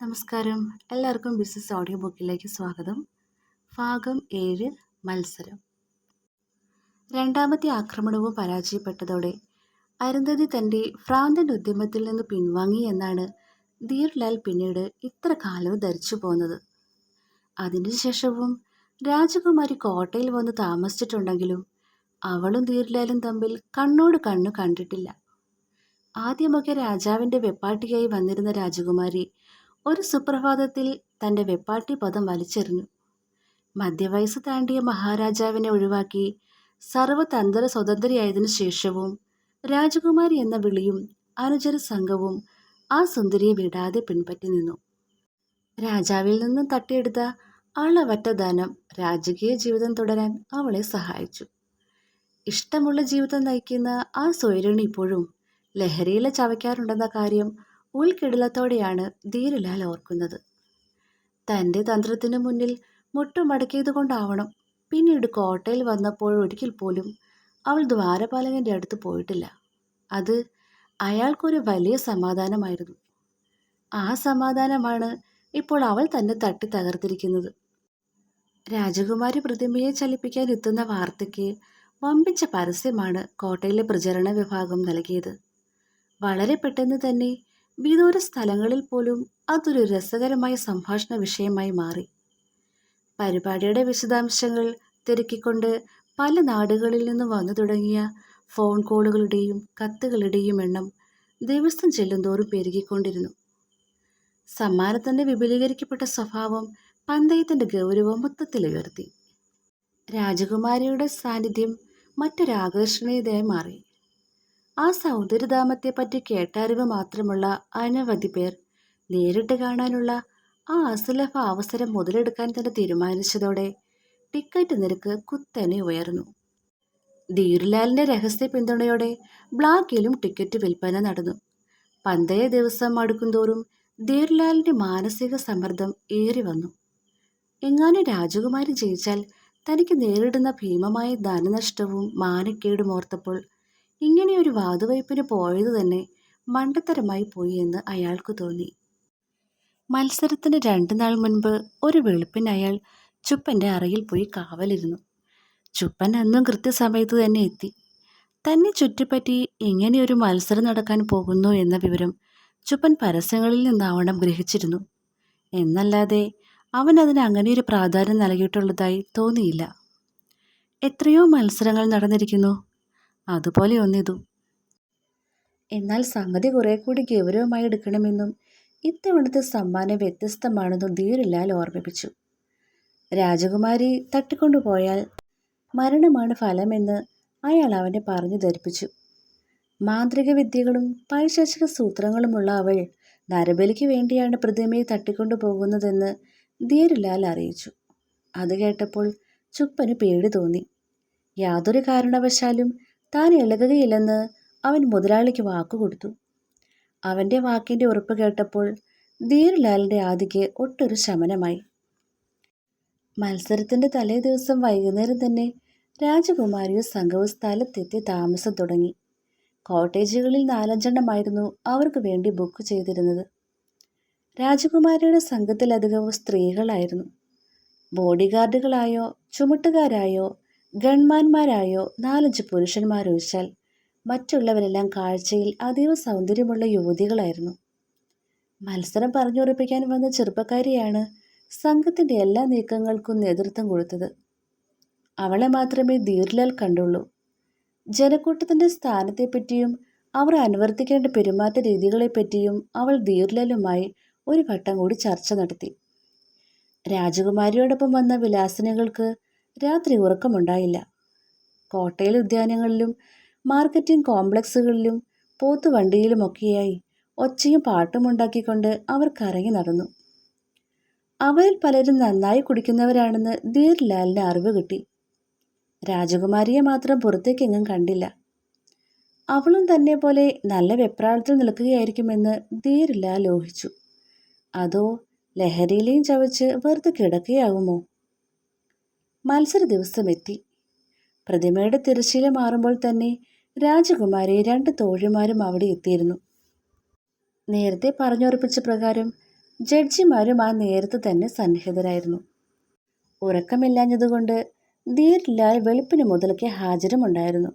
നമസ്കാരം. എല്ലാവർക്കും business audio ബുക്കിലേക്ക് സ്വാഗതം. ഭാഗം ഏഴ് മത്സരം. രണ്ടാമത്തെ ആക്രമണവും പരാജയപ്പെട്ടതോടെ അരുന്ധതി തന്റെ ഫ്രാന്തൻ ഉദ്യമത്തിൽ നിന്ന് പിൻവാങ്ങി എന്നാണ് ധീർലാൽ പിന്നീട് ഇത്ര കാലവും ധരിച്ചു പോന്നത്. അതിനുശേഷവും രാജകുമാരി കോട്ടയിൽ വന്ന് താമസിച്ചിട്ടുണ്ടെങ്കിലും അവളും ധീർലാലും തമ്മിൽ കണ്ണോട് കണ്ണു കണ്ടിട്ടില്ല. ആദ്യമൊക്കെ രാജാവിന്റെ വെപ്പാട്ടിയായി വന്നിരുന്ന രാജകുമാരി ഒരു സുപ്രഭാതത്തിൽ തന്റെ വെപ്പാട്ടി പദം വലിച്ചെറിഞ്ഞു. മധ്യവയസ്സ് താണ്ടിയ മഹാരാജാവിനെ ഒഴിവാക്കി സർവതന്ത്ര സ്വതന്ത്രയായതിനു ശേഷവും രാജകുമാരി എന്ന വിളിയും അനുചര സംഘവും ആ സുന്ദരിയെ വിടാതെ പിൻപറ്റി നിന്നു. രാജാവിൽ നിന്നും തട്ടിയെടുത്ത അളവറ്റ ദാനം രാജകീയ ജീവിതം തുടരാൻ അവളെ സഹായിച്ചു. ഇഷ്ടമുള്ള ജീവിതം നയിക്കുന്ന ആ സ്വൈരണി ഇപ്പോഴും ലഹരിയിലെ ചവയ്ക്കാറുണ്ടെന്ന കാര്യം ഉൾക്കിടിലത്തോടെയാണ് ധീരലാൽ ഓർക്കുന്നത്. തന്റെ തന്ത്രത്തിന് മുന്നിൽ മുട്ടുമടക്കിയത് കൊണ്ടാവണം. പിന്നീട് കോട്ടയിൽ വന്നപ്പോഴൊരിക്കൽ പോലും അവൾ ദ്വാരപാലകന്റെ അടുത്ത് പോയിട്ടില്ല. അത് അയാൾക്കൊരു വലിയ സമാധാനമായിരുന്നു. ആ സമാധാനമാണ് ഇപ്പോൾ അവൾ തന്നെ തട്ടി തകർത്തിരിക്കുന്നത്. രാജകുമാരി പ്രതിമയെ ചലിപ്പിക്കാൻ എത്തുന്ന വാർത്തയ്ക്ക് വമ്പിച്ച പരസ്യമാണ് കോട്ടയിലെ പ്രചരണ വിഭാഗം നൽകിയത്. വളരെ പെട്ടെന്ന് തന്നെ വിദൂര സ്ഥലങ്ങളിൽ പോലും അതൊരു രസകരമായ സംഭാഷണ വിഷയമായി മാറി. പരിപാടിയുടെ വിശദാംശങ്ങൾ തിരക്കിക്കൊണ്ട് പല നാടുകളിൽ നിന്ന് വന്നു തുടങ്ങിയ ഫോൺ കോളുകളുടെയും കത്തുകളുടെയും എണ്ണം ദിവസം ചെല്ലുന്തോറും പെരുകിക്കൊണ്ടിരുന്നു. സമ്മാനത്തിന്റെ വിപുലീകരിക്കപ്പെട്ട സ്വഭാവം പന്തയത്തിന്റെ ഗൗരവം മൊത്തത്തിൽ ഉയർത്തി. രാജകുമാരിയുടെ സാന്നിധ്യം മറ്റൊരാകർഷണീയതയായി മാറി. ആ സൗന്ദര്യധാമത്തെപ്പറ്റി കേട്ടറിവ് മാത്രമുള്ള അനവധി പേർ നേരിട്ട് കാണാനുള്ള ആ അസുലഭ അവസരം മുതലെടുക്കാൻ തന്നെ തീരുമാനിച്ചതോടെ ടിക്കറ്റ് നിരക്ക് കുത്തനെ ഉയർന്നു. ധീരുലാലിന്റെ രഹസ്യ പിന്തുണയോടെ ബ്ലാക്കിലും ടിക്കറ്റ് വിൽപ്പന നടന്നു. പന്തയ ദിവസം അടുക്കുംതോറും ധീർലാലിന്റെ മാനസിക സമ്മർദ്ദം ഏറി വന്നു. എങ്ങാനും രാജകുമാരി ജയിച്ചാൽ തനിക്ക് നേരിടുന്ന ഭീമമായ ധനനഷ്ടവും മാനക്കേടും ഓർത്തപ്പോൾ ഇങ്ങനെയൊരു വാതുവയ്പ്പിന് പോയത് തന്നെ മണ്ടത്തരമായി പോയി എന്ന് അയാൾക്ക് തോന്നി. മത്സരത്തിന് രണ്ടു നാൾ മുൻപ് ഒരു വെളുപ്പിന് അയാൾ ചുപ്പന്റെ അറയിൽ പോയി കാവലിരുന്നു. ചുപ്പൻ അന്നും കൃത്യസമയത്ത് തന്നെ എത്തി. തന്നെ ചുറ്റിപ്പറ്റി ഇങ്ങനെയൊരു മത്സരം നടക്കാൻ പോകുന്നു എന്ന വിവരം ചുപ്പൻ പരസ്യങ്ങളിൽ നിന്നാവണം ഗ്രഹിച്ചിരുന്നു. എന്നല്ലാതെ അവൻ അതിന് ഒരു പ്രാധാന്യം നൽകിയിട്ടുള്ളതായി തോന്നിയില്ല. എത്രയോ മത്സരങ്ങൾ നടന്നിരിക്കുന്നു. അതുപോലെ ഒന്നിതു. എന്നാൽ സംഗതി കുറെ കൂടി ഗൗരവമായി എടുക്കണമെന്നും ഇത്തവണത്തെ സമ്മാനം വ്യത്യസ്തമാണെന്നും ധീരലാൽ ഓർമ്മിപ്പിച്ചു. രാജകുമാരി തട്ടിക്കൊണ്ടുപോയാൽ മരണമാണ് ഫലമെന്ന് അയാൾ അവനെ പറഞ്ഞു ധരിപ്പിച്ചു. മാന്ത്രിക വിദ്യകളും പൈശാചിക സൂത്രങ്ങളുമുള്ള അവൾ നരബലിക്ക് വേണ്ടിയാണ് പ്രതിമയെ തട്ടിക്കൊണ്ടുപോകുന്നതെന്ന് ധീരലാൽ അറിയിച്ചു. അത് കേട്ടപ്പോൾ ചുപ്പന് പേടി തോന്നി. യാതൊരു കാരണവശാലും താൻ ഇളകുകയില്ലെന്ന് അവൻ മുതലാളിക്ക് വാക്കുകൊടുത്തു അവന്റെ വാക്കിന്റെ ഉറപ്പ് കേട്ടപ്പോൾ ധീർലാലിന്റെ ആദിക്ക് ഒട്ടൊരു ശമനമായി. മത്സരത്തിന്റെ തലേ ദിവസം വൈകുന്നേരം തന്നെ രാജകുമാരിയും സംഘവും സ്ഥലത്തെത്തി താമസം തുടങ്ങി. കോട്ടേജുകളിൽ നാലഞ്ചെണ്ണമായിരുന്നു അവർക്ക് വേണ്ടി ബുക്ക് ചെയ്തിരുന്നത്. രാജകുമാരിയുടെ സംഘത്തിലധികവും സ്ത്രീകളായിരുന്നു. ബോഡി ഗാർഡുകളായോ ചുമട്ടുകാരായോ ഗൺമാന്മാരായോ നാലഞ്ച് പുരുഷന്മാരൊഴിച്ചാൽ മറ്റുള്ളവരെല്ലാം കാഴ്ചയിൽ അതീവ സൗന്ദര്യമുള്ള യുവതികളായിരുന്നു. മത്സരം പറഞ്ഞുറപ്പിക്കാൻ വന്ന ചെറുപ്പക്കാരിയാണ് സംഘത്തിന്റെ എല്ലാ നീക്കങ്ങൾക്കും നേതൃത്വം കൊടുത്തത്. അവളെ മാത്രമേ ധീർലാൽ കണ്ടുള്ളൂ. ജനക്കൂട്ടത്തിന്റെ സ്ഥാനത്തെപ്പറ്റിയും അവർ അനുവർത്തിക്കേണ്ട പെരുമാറ്റ രീതികളെപ്പറ്റിയും അവൾ ധീർലാലുമായി ഒരു വട്ടം കൂടി ചർച്ച നടത്തി. രാജകുമാരിയോടൊപ്പം വന്ന വിലാസനകൾക്ക് രാത്രി ഉറക്കമുണ്ടായില്ല. കോട്ടയിൽ ഉദ്യാനങ്ങളിലും മാർക്കറ്റിംഗ് കോംപ്ലക്സുകളിലും പോത്തുവണ്ടിയിലുമൊക്കെയായി ഒച്ചയും പാട്ടുമുണ്ടാക്കിക്കൊണ്ട് അവർ കറങ്ങി നടന്നു. അവരിൽ പലരും നന്നായി കുടിക്കുന്നവരാണെന്ന് ധീർലാലിന് അറിവ് കിട്ടി. രാജകുമാരിയെ മാത്രം പുറത്തേക്കെങ്ങും കണ്ടില്ല. അവളും തന്നെ പോലെ നല്ല വെപ്രാളത്തിൽ നിൽക്കുകയായിരിക്കുമെന്ന് ധീർലാൽ ലോഹിച്ചു അതോ ലഹരിയിലെയും ചവച്ച് വെറുതെ കിടക്കുകയാവുമോ മത്സര ദിവസം എത്തി പ്രതിമയുടെ തിരശ്ശീല മാറുമ്പോൾ തന്നെ രാജകുമാരി രണ്ട് തോഴിമാരും അവിടെ എത്തിയിരുന്നു. നേരത്തെ പറഞ്ഞുറപ്പിച്ച പ്രകാരം ജഡ്ജിമാരും ആ നേരത്ത് തന്നെ സന്നിഹിതരായിരുന്നു. ഉറക്കമില്ലാഞ്ഞതുകൊണ്ട് ധീരലാൽ വെളുപ്പിന് മുതലൊക്കെ ഹാജരമുണ്ടായിരുന്നു.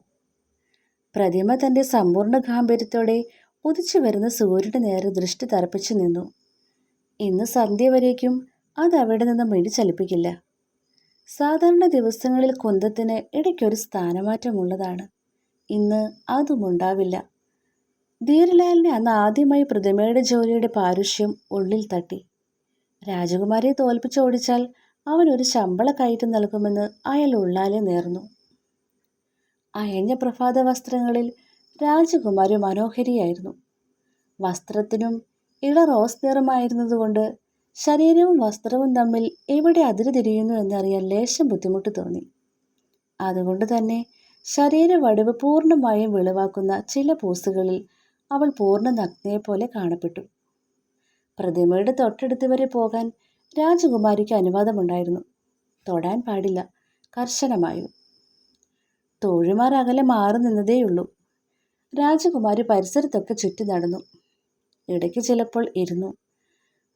പ്രതിമ തന്റെ സമ്പൂർണ ഗാംഭീര്യത്തോടെ ഉദിച്ചു വരുന്ന സൂര്യന്റെ നേരെ ദൃഷ്ടി തറപ്പിച്ചു നിന്നു. ഇന്ന് സന്ധ്യ വരേക്കും അത് അവിടെ നിന്ന് മിഴി ചലിപ്പിക്കില്ല സാധാരണ ദിവസങ്ങളിൽ കുന്തത്തിന് ഇടയ്ക്കൊരു സ്ഥാനമാറ്റമുള്ളതാണ്. ഇന്ന് അതുമുണ്ടാവില്ല. ധീരലാലിനെ അന്ന് ആദ്യമായി പ്രതിമയുടെ ജോലിയുടെ പാരുഷ്യം ഉള്ളിൽ തട്ടി. രാജകുമാരിയെ തോൽപ്പിച്ചോടിച്ചാൽ അവൻ ഒരു ശമ്പള കയറ്റം നൽകുമെന്ന് അയാൾ ഉള്ളാലെ നേർന്നു. അയഞ്ഞ പ്രഭാത വസ്ത്രങ്ങളിൽ രാജകുമാരി മനോഹരിയായിരുന്നു. വസ്ത്രത്തിനും ഇള റോസ് നിറമായിരുന്നതുകൊണ്ട് ശരീരവും വസ്ത്രവും തമ്മിൽ എവിടെ അതിര് തിരിയുന്നു എന്നറിയാൻ ലേശം ബുദ്ധിമുട്ട് തോന്നി. അതുകൊണ്ട് തന്നെ ശരീര വടിവ് പൂർണമായും വെളിവാക്കുന്ന ചില പോസുകളിൽ അവൾ പൂർണ നഗ്നയെ പോലെ കാണപ്പെട്ടു. പ്രതിമയുടെ തൊട്ടടുത്ത് വരെ പോകാൻ രാജകുമാരിക്ക് അനുവാദമുണ്ടായിരുന്നു. തൊടാൻ പാടില്ല കർശനമായും. തോഴിമാർ അകലെ മാറി നിന്നതേയുള്ളൂ. രാജകുമാരി പരിസരത്തൊക്കെ ചുറ്റി നടന്നു. ഇടയ്ക്ക് ചിലപ്പോൾ ഇരുന്നു.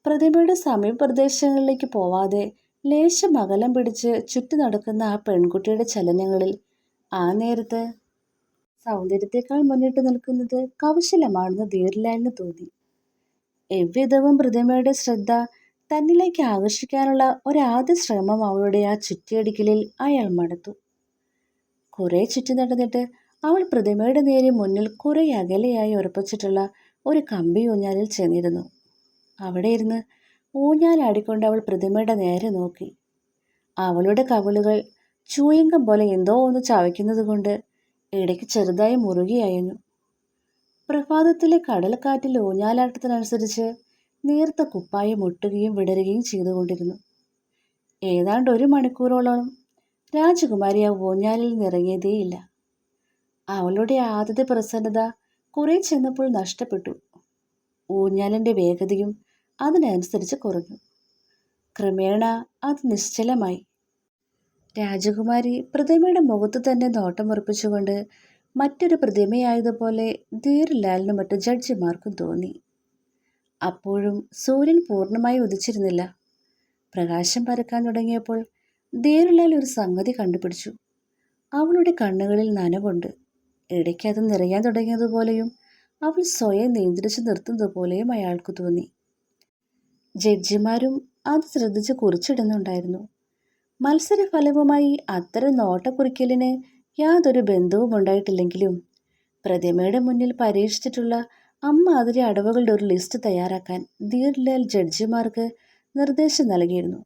പ്രതിമയുടെ സമീപ പ്രദേശങ്ങളിലേക്ക് പോവാതെ ലേശം അകലം പിടിച്ച് ചുറ്റി നടക്കുന്ന ആ പെൺകുട്ടിയുടെ ചലനങ്ങളിൽ ആ നേരത്ത് സൗന്ദര്യത്തെക്കാൾ മുന്നിട്ട് നിൽക്കുന്നത് കൗശലമാണെന്ന് ധീർലാലിന് തോന്നി. എവ്വിധവും പ്രതിമയുടെ ശ്രദ്ധ തന്നിലേക്ക് ആകർഷിക്കാനുള്ള ഒരാദ്യ ശ്രമം അവളുടെ ആ ചുറ്റിയടിക്കലിൽ അയാൾ മടത്തു. കുറെ ചുറ്റി നടന്നിട്ട് അവൾ പ്രതിമയുടെ നേരെ മുന്നിൽ കുറെ അകലെയായി ഉറപ്പിച്ചിട്ടുള്ള ഒരു കമ്പി ഊഞ്ഞാലിൽ ചെന്നിരുന്നു. അവിടെ ഇരുന്ന് ഊഞ്ഞാലാടിക്കൊണ്ട് അവൾ പ്രതിമയുടെ നേരെ നോക്കി. അവളുടെ കവിളുകൾ ചൂയിങ്കം പോലെ എന്തോ ഒന്ന് ചവയ്ക്കുന്നത് കൊണ്ട് ഇടയ്ക്ക് ചെറുതായി മുറുകിയായിരുന്നു പ്രഭാതത്തിലെ കടൽക്കാറ്റിൽ ഊഞ്ഞാലാട്ടത്തിനനുസരിച്ച് നീർത്ത കുപ്പായം മുട്ടുകയും വിടരുകയും ചെയ്തുകൊണ്ടിരുന്നു. ഏതാണ്ട് ഒരു മണിക്കൂറോളം രാജകുമാരി ആ ഊഞ്ഞാലിൽ നിറങ്ങിയതേയില്ല. അവളുടെ ആദ്യത്തെ പ്രസന്നത കുറെ ചെന്നപ്പോൾ നഷ്ടപ്പെട്ടു. ഊഞ്ഞാലിന്റെ വേഗതയും അതിനനുസരിച്ച് കുറഞ്ഞു. ക്രമേണ അത് നിശ്ചലമായി. രാജകുമാരി പ്രതിമയുടെ മുഖത്ത് തന്നെ നോട്ടമുറപ്പിച്ചുകൊണ്ട് മറ്റൊരു പ്രതിമയായതുപോലെ ധീർലാലിനും മറ്റു ജഡ്ജിമാർക്കും തോന്നി. അപ്പോഴും സൂര്യൻ പൂർണമായി ഉദിച്ചിരുന്നില്ല. പ്രകാശം പരക്കാൻ തുടങ്ങിയപ്പോൾ ധീർലാൽ ഒരു സംഗതി കണ്ടുപിടിച്ചു. അവളുടെ കണ്ണുകളിൽ നനവുണ്ട്. ഇടയ്ക്ക് അത് നിറയാൻ തുടങ്ങിയതുപോലെയും അവൾ സ്വയം നിയന്ത്രിച്ചു നിർത്തുന്നതുപോലെയും അയാൾക്ക് തോന്നി. ജഡ്ജിമാരും അത് ശ്രദ്ധിച്ച് കുറിച്ചിടുന്നുണ്ടായിരുന്നു. മത്സരഫലവുമായി അത്തരം നോട്ടക്കുറിക്കലിന് യാതൊരു ബന്ധവും ഉണ്ടായിട്ടില്ലെങ്കിലും പ്രതിമയുടെ മുന്നിൽ പരീക്ഷിച്ചിട്ടുള്ള അമ്മാതിരി അടവുകളുടെ ഒരു ലിസ്റ്റ് തയ്യാറാക്കാൻ ധീർലാൽ ജഡ്ജിമാർക്ക് നിർദ്ദേശം നൽകിയിരുന്നു.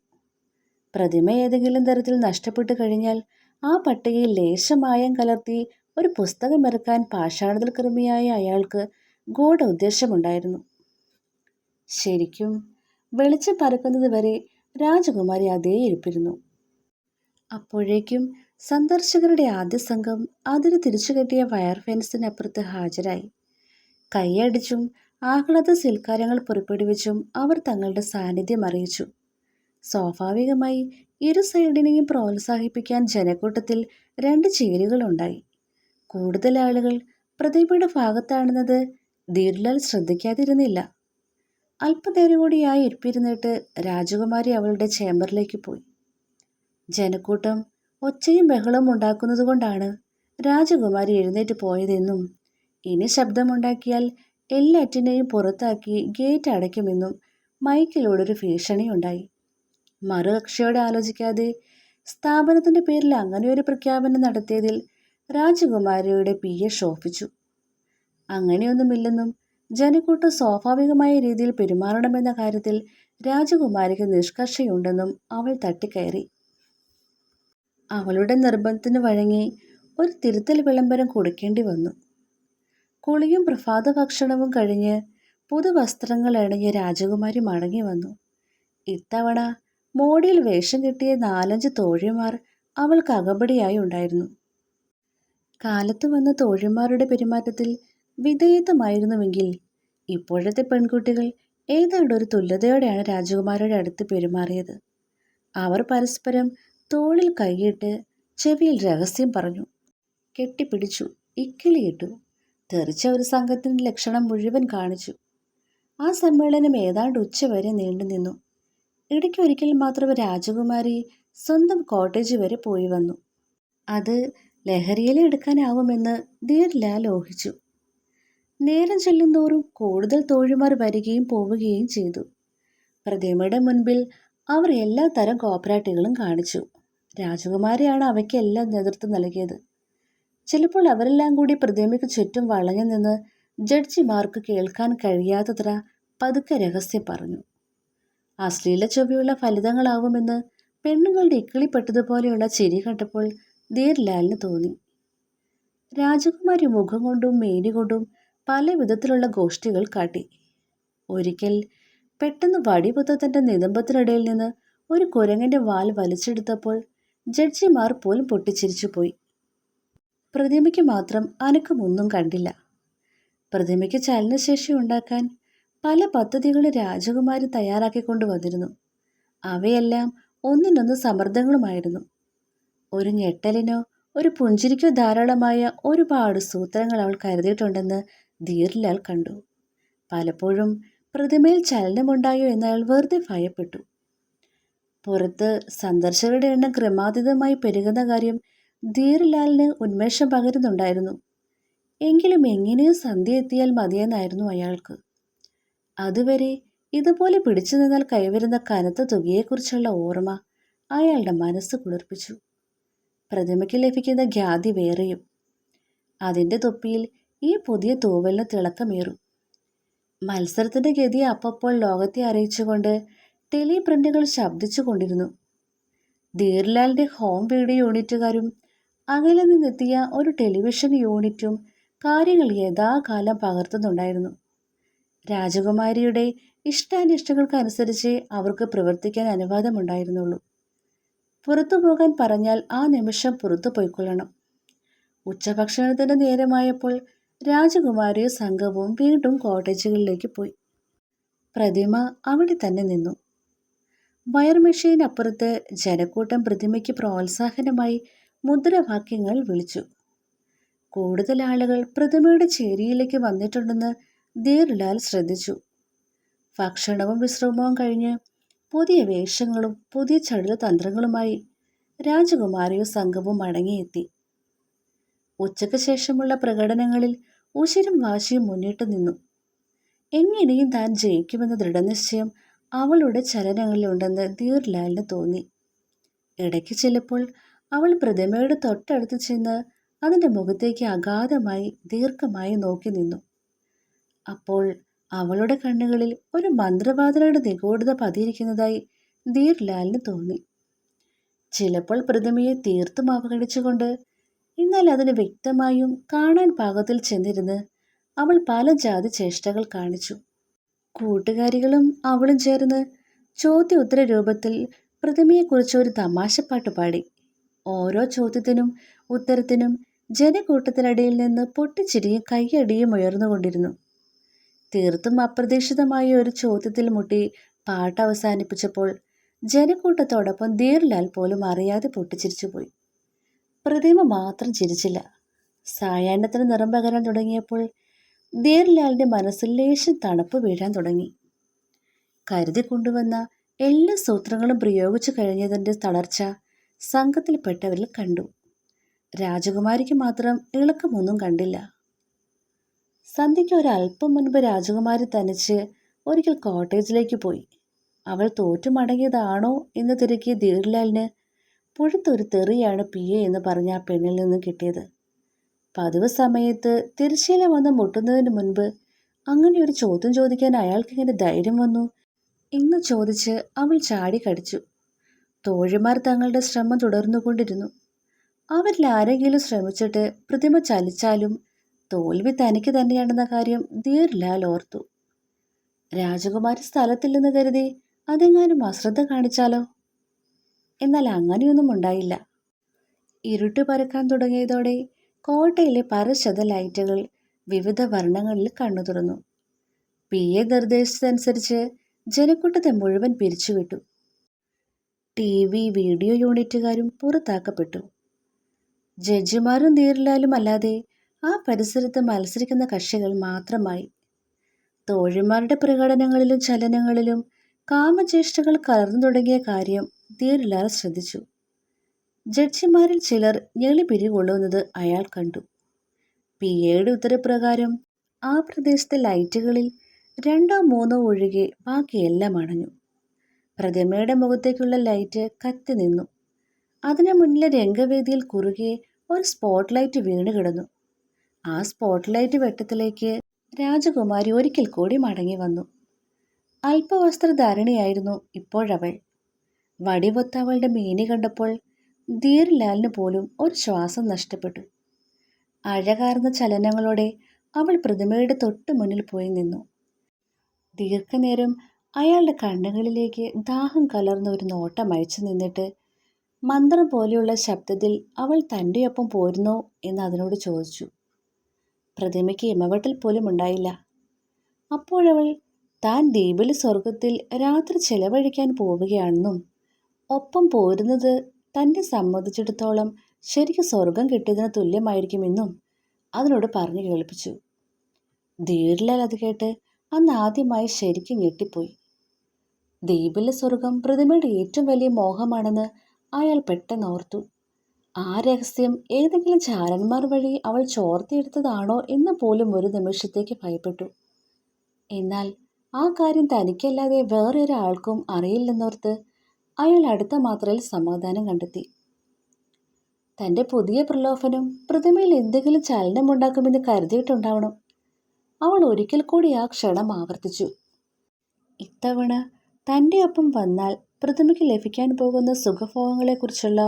പ്രതിമ ഏതെങ്കിലും തരത്തിൽ നഷ്ടപ്പെട്ടു കഴിഞ്ഞാൽ ആ പട്ടികയിൽ ലേശമായം കലർത്തി ഒരു പുസ്തകം ഇറക്കാൻ പാഷാണത്തിൽ കൃമിയായ അയാൾക്ക് ഗൂഢ ഉദ്ദേശമുണ്ടായിരുന്നു. ശരിക്കും വെളിച്ചം പരക്കുന്നത് വരെ രാജകുമാരി അതേ ഇരിപ്പിരുന്നു. അപ്പോഴേക്കും സന്ദർശകരുടെ ആദ്യ സംഘം അതിന് തിരിച്ചു കെട്ടിയ വയർ ഫെൻസിനപ്പുറത്ത് ഹാജരായി. കൈയടിച്ചും ആഹ്ലാദ സൽക്കാരങ്ങൾ പുറപ്പെടുവിച്ചും അവർ തങ്ങളുടെ സാന്നിധ്യം അറിയിച്ചു. സ്വാഭാവികമായി ഇരു സൈഡിനെയും പ്രോത്സാഹിപ്പിക്കാൻ ജനക്കൂട്ടത്തിൽ രണ്ട് ചേരികളുണ്ടായി. കൂടുതൽ ആളുകൾ പ്രതിഭയുടെ ഭാഗത്താണെന്നത് ധീർലാൽ ശ്രദ്ധിക്കാതിരുന്നില്ല. അല്പനേരം കൂടിയായി ഇരിപ്പിരുന്നിട്ട് രാജകുമാരി അവളുടെ ചേംബറിലേക്ക് പോയി. ജനക്കൂട്ടം ഒച്ചയും ബഹളവും ഉണ്ടാക്കുന്നതുകൊണ്ടാണ് രാജകുമാരി എഴുന്നേറ്റ് പോയതെന്നും ഇനി ശബ്ദമുണ്ടാക്കിയാൽ എല്ലാറ്റിനെയും പുറത്താക്കി ഗേറ്റ് അടയ്ക്കുമെന്നും മൈക്കിലൂടെ ഒരു ഭീഷണിയുണ്ടായി. മറുകക്ഷിയോട് ആലോചിക്കാതെ സ്ഥാപനത്തിന്റെ പേരിൽ അങ്ങനെ ഒരു പ്രഖ്യാപനം നടത്തിയതിൽ രാജകുമാരിയുടെ പി എ ശോഭിച്ചു. അങ്ങനെയൊന്നുമില്ലെന്നും ജനക്കൂട്ടം സ്വാഭാവികമായ രീതിയിൽ പെരുമാറണമെന്ന കാര്യത്തിൽ രാജകുമാരിക്ക് നിഷ്കർഷയുണ്ടെന്നും അവൾ തട്ടിക്കയറി. അവളുടെ നിർബന്ധത്തിന് വഴങ്ങി ഒരു തിരുത്തൽ വിളംബരം കൊടുക്കേണ്ടി വന്നു. കുളിയും പ്രഭാത ഭക്ഷണവും കഴിഞ്ഞ് പുതുവസ്ത്രങ്ങൾ അണിഞ്ഞ് രാജകുമാരി മടങ്ങി വന്നു. ഇത്തവണ മോടിയിൽ വേഷം കിട്ടിയ നാലഞ്ച് തോഴിമാർ അവൾക്ക് അകമ്പടിയായി ഉണ്ടായിരുന്നു. കാലത്ത് വന്ന തോഴിമാരുടെ പെരുമാറ്റത്തിൽ വിധേയത്വമായിരുന്നുവെങ്കിൽ ഇപ്പോഴത്തെ പെൺകുട്ടികൾ ഏതാണ്ട് ഒരു തുല്യതയോടെയാണ് രാജകുമാരിയുടെ അടുത്ത് പെരുമാറിയത്. അവർ പരസ്പരം തോളിൽ കൈയിട്ട് ചെവിയിൽ രഹസ്യം പറഞ്ഞു. കെട്ടിപ്പിടിച്ചു ഇക്കിളിയിട്ടു. തെറിച്ച ഒരു സംഘത്തിന്റെ ലക്ഷണം മുഴുവൻ കാണിച്ചു. ആ സമ്മേളനം ഏതാണ്ട് ഉച്ചവരെ ഇടയ്ക്ക് ഒരിക്കൽ മാത്രം രാജകുമാരി സ്വന്തം കോട്ടേജ് വരെ പോയി വന്നു. അത് ലഹരിയിലെ എടുക്കാനാവുമെന്ന് ധീർലാൽ ഊഹിച്ചു. നേരം ചെല്ലുന്തോറും കൂടുതൽ തോഴിമാർ വരികയും പോവുകയും ചെയ്തു. പ്രതിമയുടെ മുൻപിൽ അവർ എല്ലാ തരം കോപ്പറേറ്റുകളും കാണിച്ചു. രാജകുമാരിയാണ് അവയ്ക്കെല്ലാം നേതൃത്വം നൽകിയത്. ചിലപ്പോൾ അവരെല്ലാം കൂടി പ്രതിമയ്ക്ക് ചുറ്റും വളഞ്ഞു നിന്ന് ജഡ്ജിമാർക്ക് കേൾക്കാൻ കഴിയാത്തത്ര പതുക്കെ രഹസ്യം പറഞ്ഞു. അശ്ലീല ചൊവ്വയുള്ള ഫലിതങ്ങളാവുമെന്ന് പെണ്ണുങ്ങളുടെ ഇക്കിളിപ്പെട്ടതുപോലെയുള്ള ചിരി കണ്ടപ്പോൾ ധീർലാലിന് തോന്നി. രാജകുമാരി മുഖം കൊണ്ടും മേനി കൊണ്ടും പല വിധത്തിലുള്ള ഗോഷ്ഠികൾ കാട്ടി. ഒരിക്കൽ പെട്ടെന്ന് വടിപുത്തത്തിന്റെ നിതമ്പത്തിനിടയിൽ നിന്ന് ഒരു കുരങ്ങന്റെ വാൽ വലിച്ചെടുത്തപ്പോൾ ജഡ്ജിമാർ പോലും പൊട്ടിച്ചിരിച്ചു പോയി. പ്രതിമയ്ക്ക് മാത്രം അനക്കമൊന്നും കണ്ടില്ല. പ്രതിമയ്ക്ക് ചലനശേഷി ഉണ്ടാക്കാൻ പല പദ്ധതികൾ രാജകുമാരി തയ്യാറാക്കിക്കൊണ്ട് വന്നിരുന്നു. അവയെല്ലാം ഒന്നിനൊന്ന് സമ്മർദ്ദങ്ങളുമായിരുന്നു. ഒരു ഞെട്ടലിനോ ഒരു പുഞ്ചിരിക്കോ ധാരാളമായ ഒരുപാട് സൂത്രങ്ങൾ അവൾ കരുതിയിട്ടുണ്ടെന്ന് ധീർലാൽ കണ്ടു. പലപ്പോഴും പ്രതിമയിൽ ചലനമുണ്ടായോ എന്നയാൾ വെറുതെ ഭയപ്പെട്ടു. പുറത്ത് സന്ദർശകരുടെ എണ്ണം ക്രമാതീതമായി പെരുകുന്ന കാര്യം ധീർലാലിന് ഉന്മേഷം പകരുന്നുണ്ടായിരുന്നു. എങ്കിലും എങ്ങനെയും സന്ധ്യ എത്തിയാൽ മതിയെന്നായിരുന്നു അയാൾക്ക്. അതുവരെ ഇതുപോലെ പിടിച്ചു നിന്നാൽ കൈവരുന്ന കനത്ത തുകയെക്കുറിച്ചുള്ള ഓർമ്മ അയാളുടെ മനസ്സ് കുളിർപ്പിച്ചു. പ്രതിമയ്ക്ക് ലഭിക്കുന്ന ഖ്യാതി വേറെയും. അതിന്റെ തൊപ്പിയിൽ ഈ പുതിയ തൂവലിന് തിളക്കമേറും. മത്സരത്തിന്റെ ഗതി അപ്പപ്പോൾ ലോകത്തെ അറിയിച്ചുകൊണ്ട് ടെലി ശബ്ദിച്ചു കൊണ്ടിരുന്നു. ധീർലാലിന്റെ ഹോം വീഡിയോ യൂണിറ്റുകാരും അകലെ നിന്നെത്തിയ ഒരു ടെലിവിഷൻ യൂണിറ്റും കാര്യങ്ങൾ യഥാകാലം പകർത്തുന്നുണ്ടായിരുന്നു. രാജകുമാരിയുടെ ഇഷ്ടാനിഷ്ടങ്ങൾക്കനുസരിച്ച് അവർക്ക് പ്രവർത്തിക്കാൻ അനുവാദമുണ്ടായിരുന്നുള്ളൂ. പുറത്തു പോകാൻ പറഞ്ഞാൽ ആ നിമിഷം പുറത്തു പോയിക്കൊള്ളണം. ഉച്ചഭക്ഷണത്തിന് നേരമായപ്പോൾ രാജകുമാരിയും സംഘവും വീണ്ടും കോട്ടേജുകളിലേക്ക് പോയി. പ്രതിമ അവിടെ തന്നെ നിന്നു. വയർ മെഷീനപ്പുറത്ത് ജനക്കൂട്ടം പ്രതിമയ്ക്ക് പ്രോത്സാഹനമായി മുദ്രാവാക്യങ്ങൾ വിളിച്ചു. കൂടുതൽ ആളുകൾ പ്രതിമയുടെ ചേരിയിലേക്ക് വന്നിട്ടുണ്ടെന്ന് ധീർലാൽ ശ്രദ്ധിച്ചു. ഭക്ഷണവും വിശ്രമവും കഴിഞ്ഞ് പുതിയ വേഷങ്ങളും പുതിയ ചടുല തന്ത്രങ്ങളുമായി രാജകുമാരിയും സംഘവും മടങ്ങിയെത്തി. ഉച്ചയ്ക്ക് ശേഷമുള്ള പ്രകടനങ്ങളിൽ ഉശിരും വാശിയും മുന്നിട്ട് നിന്നു. എങ്ങനെയും താൻ ജയിക്കുമെന്ന ദൃഢനിശ്ചയം അവളുടെ ചലനങ്ങളിലുണ്ടെന്ന് ധീർലാലിന് തോന്നി. ഇടയ്ക്ക് ചിലപ്പോൾ അവൾ പ്രതിമയുടെ തൊട്ടടുത്ത് ചെന്ന് അതിന്റെ മുഖത്തേക്ക് അഗാധമായി ദീർഘമായി നോക്കി നിന്നു. അപ്പോൾ അവളുടെ കണ്ണുകളിൽ ഒരു മന്ത്രവാദനയുടെ നിഗൂഢത പതിയിരിക്കുന്നതായി ധീർലാലിന് തോന്നി. ചിലപ്പോൾ പ്രതിമയെ തീർത്തും അവഗണിച്ചുകൊണ്ട് എന്നാൽ അതിന് വ്യക്തമായും കാണാൻ പാകത്തിൽ ചെന്നിരുന്ന് അവൾ പല ജാതി ചേഷ്ടകൾ കാണിച്ചു. കൂട്ടുകാരികളും അവളും ചേർന്ന് ചോദ്യോത്തര രൂപത്തിൽ പ്രതിമയെക്കുറിച്ച് ഒരു തമാശപ്പാട്ട് പാടി. ഓരോ ചോദ്യത്തിനും ഉത്തരത്തിനും ജനക്കൂട്ടത്തിനിടയിൽ നിന്ന് പൊട്ടിച്ചിരിയും കൈയടിയും ഉയർന്നുകൊണ്ടിരുന്നു. തീർത്തും അപ്രതീക്ഷിതമായ ഒരു ചോദ്യത്തിൽ മുട്ടി പാട്ട് അവസാനിപ്പിച്ചപ്പോൾ ജനക്കൂട്ടത്തോടൊപ്പം ധീർലാൽ പോലും അറിയാതെ പൊട്ടിച്ചിരിച്ചുപോയി. പ്രതിമ മാത്രം ചിരിച്ചില്ല. സായാഹ്നത്തിന് നിറം പകരാൻ തുടങ്ങിയപ്പോൾ ധീർലാലിന്റെ മനസ്സിൽ ലേശം തണുപ്പ് വീഴാൻ തുടങ്ങി. കരുതി കൊണ്ടുവന്ന എല്ലാ സൂത്രങ്ങളും പ്രയോഗിച്ചു കഴിഞ്ഞതിന്റെ തളർച്ച സംഘത്തിൽപ്പെട്ടവരിൽ കണ്ടു. രാജകുമാരിക്ക് മാത്രം ഇളക്കമൊന്നും കണ്ടില്ല. സന്ധ്യയ്ക്ക് ഒരല്പം മുൻപ് രാജകുമാരി തനിച്ച് ഒരിക്കൽ കോട്ടേജിലേക്ക് പോയി. അവൾ തോറ്റു മടങ്ങിയതാണോ എന്ന് തിരക്കിയ ധീർലാലിന് പുഴുത്തൊരു തെറിയാണ് പി എ എന്ന് പറഞ്ഞ ആ പെണ്ണിൽ നിന്ന് കിട്ടിയത്. പതിവ് സമയത്ത് തിരശ്ശീല വന്ന് മുട്ടുന്നതിന് മുൻപ് അങ്ങനെ ഒരു ചോദ്യം ചോദിക്കാൻ അയാൾക്ക് ഇങ്ങനെ ധൈര്യം വന്നു. എന്ന് ചോദിച്ച് അവൾ ചാടി കടിച്ചു. തോഴിമാർ തങ്ങളുടെ ശ്രമം തുടർന്നുകൊണ്ടിരുന്നു അവരിൽ ആരെങ്കിലും ശ്രമിച്ചിട്ട് പ്രതിമ ചലിച്ചാലും തോൽവി തനിക്ക് തന്നെയാണെന്ന കാര്യം ധീർലാൽ ഓർത്തു. രാജകുമാരി സ്ഥലത്തില്ലെന്ന് കരുതി അതെങ്ങാനും അശ്രദ്ധ കാണിച്ചാലോ? എന്നാൽ അങ്ങനെയൊന്നും ഉണ്ടായില്ല. ഇരുട്ട് പരക്കാൻ തുടങ്ങിയതോടെ കോട്ടയിലെ പരശത ലൈറ്റുകൾ വിവിധ വർണങ്ങളിൽ കണ്ണു തുറന്നു. പി. എ. നിർദ്ദേശിച്ചതനുസരിച്ച് ജനക്കൂട്ടത്തെ മുഴുവൻ പിരിച്ചുവിട്ടു. ടി. വി. വീഡിയോ യൂണിറ്റുകാരും പുറത്താക്കപ്പെട്ടു. ജഡ്ജിമാരും നേരിലാലും അല്ലാതെ ആ പരിസരത്ത് മത്സരിക്കുന്ന കക്ഷികൾ മാത്രമായി. തോഴിമാരുടെ പ്രകടനങ്ങളിലും ചലനങ്ങളിലും കാമചേഷ്ടകൾ കലർന്നു തുടങ്ങിയ കാര്യം ധീരലാൽ ശ്രദ്ധിച്ചു. ജഡ്ജിമാരിൽ ചിലർ ഞെളി പിരികൊള്ളുന്നത് അയാൾ കണ്ടു. പി എയുടെ ഉത്തരപ്രകാരം ആ പ്രദേശത്തെ ലൈറ്റുകളിൽ രണ്ടോ മൂന്നോ ഒഴികെ ബാക്കിയെല്ലാം അണഞ്ഞു. പ്രതിമയുടെ മുഖത്തേക്കുള്ള ലൈറ്റ് കത്തി നിന്നു. അതിനു മുന്നിലെ രംഗവേദിയിൽ കുറുകെ ഒരു സ്പോട്ട് ലൈറ്റ് വീണ് കിടന്നു. ആ സ്പോട്ട് ലൈറ്റ് വെട്ടത്തിലേക്ക് രാജകുമാരി ഒരിക്കൽ കൂടി മടങ്ങി വന്നു. അല്പവസ്ത്രധാരണിയായിരുന്നു ഇപ്പോഴവൾ. വടിവൊത്ത അവളുടെ മീനി കണ്ടപ്പോൾ ധീർലാലിന് പോലും ഒരു ശ്വാസം നഷ്ടപ്പെട്ടു. അഴകാർന്ന ചലനങ്ങളോടെ അവൾ പ്രതിമയുടെ തൊട്ടു മുന്നിൽ പോയി നിന്നു. ദീർഘനേരം അയാളുടെ കണ്ണുകളിലേക്ക് ദാഹം കലർന്ന ഒരു നോട്ടം അയച്ചു നിന്നിട്ട് മന്ത്രം പോലെയുള്ള ശബ്ദത്തിൽ അവൾ തന്റെയൊപ്പം പോരുന്നോ എന്ന് അതിനോട് ചോദിച്ചു. പ്രതിമയ്ക്ക് ഇമവെട്ടൽ പോലും ഉണ്ടായില്ല. അപ്പോഴവൾ താൻ ദ്വീപിലെ സ്വർഗത്തിൽ രാത്രി ചെലവഴിക്കാൻ പോവുകയാണെന്നും ഒപ്പം പോരുന്നത് തന്നെ സംബന്ധിച്ചിടത്തോളം ശരിക്കും സ്വർഗം കിട്ടിയതിന് തുല്യമായിരിക്കുമെന്നും അതിനോട് പറഞ്ഞു കേൾപ്പിച്ചു. ധീരലാൽ അത് കേട്ട് അന്ന് ആദ്യമായി ശരിക്കും ഞെട്ടിപ്പോയി. ദ്വീപിലെ സ്വർഗം പ്രതിമയുടെ ഏറ്റവും വലിയ മോഹമാണെന്ന് അയാൾ പെട്ടെന്ന് ഓർത്തു. ആ രഹസ്യം ഏതെങ്കിലും ചാരന്മാർ വഴി അവൾ ചോർത്തിയെടുത്തതാണോ എന്ന് പോലും ഒരു നിമിഷത്തേക്ക് ഭയപ്പെട്ടു. എന്നാൽ ആ കാര്യം തനിക്കല്ലാതെ വേറൊരാൾക്കും അറിയില്ലെന്നോർത്ത് അയാൾ അടുത്ത മാത്രയിൽ സമാധാനം കണ്ടെത്തി. തന്റെ പുതിയ പ്രലോഭനം പ്രതിമയിൽ എന്തെങ്കിലും ചലനമുണ്ടാക്കുമെന്ന് കരുതിയിട്ടുണ്ടാവണം. അവൾ ഒരിക്കൽ കൂടി ആ ക്ഷണം ആവർത്തിച്ചു. ഇത്തവണ തന്റെ ഒപ്പം വന്നാൽ പ്രതിമയ്ക്ക് ലഭിക്കാൻ പോകുന്ന സുഖഭോഗങ്ങളെക്കുറിച്ചുള്ള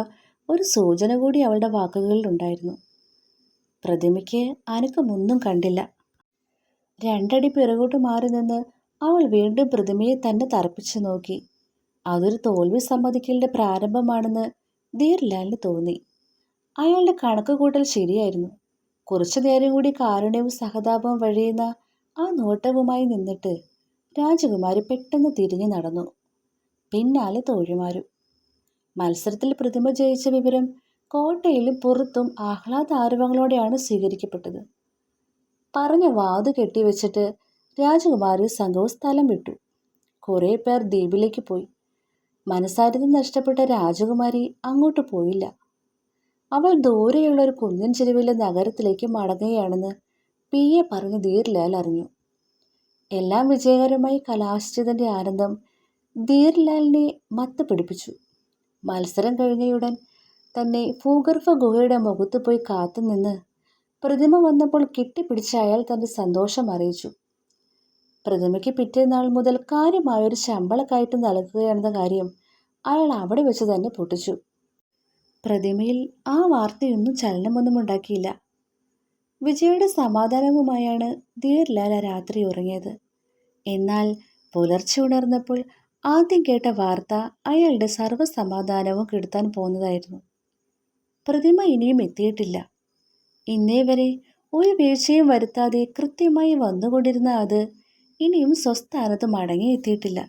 ഒരു സൂചന കൂടി അവളുടെ വാക്കുകളിലുണ്ടായിരുന്നു പ്രതിമയ്ക്ക് അനക്കമൊന്നും കണ്ടില്ല. രണ്ടടി പിറകോട്ട് മാറി നിന്ന് അവൾ വീണ്ടും പ്രതിമയെ തന്നെ തറപ്പിച്ചു നോക്കി. അതൊരു തോൽവി സമ്മതിക്കലിന്റെ പ്രാരംഭമാണെന്ന് ധീർലാലിന് തോന്നി. അയാളുടെ കണക്ക് കൂട്ടൽ ശരിയായിരുന്നു. കുറച്ചു നേരം കൂടി കാരുണ്യവും സഹതാപവും വഴിയുന്ന ആ നോട്ടവുമായി നിന്നിട്ട് രാജകുമാരി പെട്ടെന്ന് തിരിഞ്ഞു നടന്നു. പിന്നാലെ തോഴിമാരും. മത്സരത്തിൽ പ്രതിമ ജയിച്ച വിവരം കോട്ടയിലും പുറത്തും ആഹ്ലാദ ആരവങ്ങളോടെയാണ് സ്വീകരിക്കപ്പെട്ടത്. പറഞ്ഞ വാതു കെട്ടിവെച്ചിട്ട് രാജകുമാരി സംഘവും സ്ഥലം വിട്ടു. കുറേ പേർ ദ്വീപിലേക്ക് പോയി. മനസാരിത നഷ്ടപ്പെട്ട രാജകുമാരി അങ്ങോട്ട് പോയില്ല. അവൾ ദൂരെയുള്ള ഒരു കുന്നിൻ ചെരുവിലെ നഗരത്തിലേക്ക് മടങ്ങുകയാണെന്ന് പി എ പറഞ്ഞ് ധീർലാൽ അറിഞ്ഞു. എല്ലാം വിജയകരമായി കലാശിച്ചതിന്റെ ആനന്ദം ധീർലാലിനെ മത്ത് പിടിപ്പിച്ചു മത്സരം കഴിഞ്ഞയുടൻ തന്നെ ഭൂഗർഭ ഗുഹയുടെ മുഖത്ത് പോയി കാത്തുനിന്ന് പ്രതിമ വന്നപ്പോൾ കെട്ടിപ്പിടിച്ച അയാൾ തന്റെ സന്തോഷം അറിയിച്ചു. പ്രതിമയ്ക്ക് പിറ്റേന്നാൾ മുതൽ കാര്യമായൊരു ശമ്പളക്കയറ്റം നൽകുകയാണെന്ന കാര്യം അയാൾ അവിടെ വെച്ച് തന്നെ പൊട്ടിച്ചു. പ്രതിമയിൽ ആ വാർത്തയൊന്നും ചലനമൊന്നും ഉണ്ടാക്കിയില്ല. വിജയുടെ സമാധാനവുമായാണ് ധീർലാൽ രാത്രി ഉറങ്ങിയത്. എന്നാൽ പുലർച്ചെ ഉണർന്നപ്പോൾ ആദ്യം കേട്ട വാർത്ത അയാളുടെ സർവസമാധാനവും കെടുത്താൻ പോകുന്നതായിരുന്നു. പ്രതിമ ഇനിയും എത്തിയിട്ടില്ല. ഇന്നേ വരെ ഒരു വീഴ്ചയും വരുത്താതെ കൃത്യമായി വന്നുകൊണ്ടിരുന്ന അത് ഇനിയും സ്വസ്ഥാനത്ത് മടങ്ങിയെത്തിയിട്ടില്ല.